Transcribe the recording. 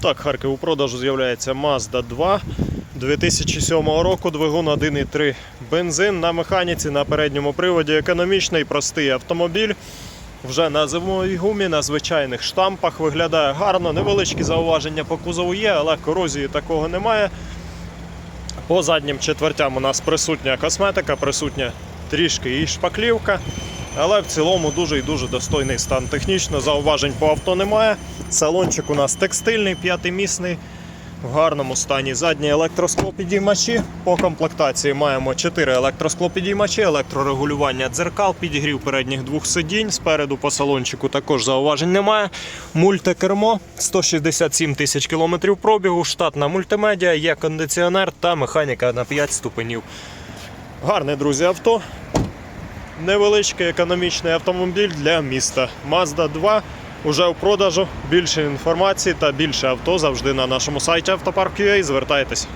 Так, Харків у продажу з'являється Mazda 2 2007 року, двигун 1,3 бензин на механіці, на передньому приводі. Економічний, простий автомобіль. Вже на зимовій гумі, на звичайних штампах виглядає гарно. Невеличкі зауваження по кузову є, але корозії такого немає. По заднім четвертям у нас присутня косметика, присутня трішки і шпаклівка. Але в цілому дуже і дуже достойний стан. Технічно зауважень по авто немає. Салончик у нас текстильний, п'ятимісний, в гарному стані. Задні електросклопідіймачі. По комплектації маємо 4 електросклопідіймачі, електрорегулювання дзеркал, підігрів передніх двох сидінь. Спереду по салончику також зауважень немає. Мультикермо 167 тисяч кілометрів пробігу, штатна мультимедіа, є кондиціонер та механіка на 5 ступенів. Гарне, друзі, авто. Невеличкий економічний автомобіль для міста. Mazda 2 уже в продажу. Більше інформації та більше авто завжди на нашому сайті автопарк.ua. Звертайтесь.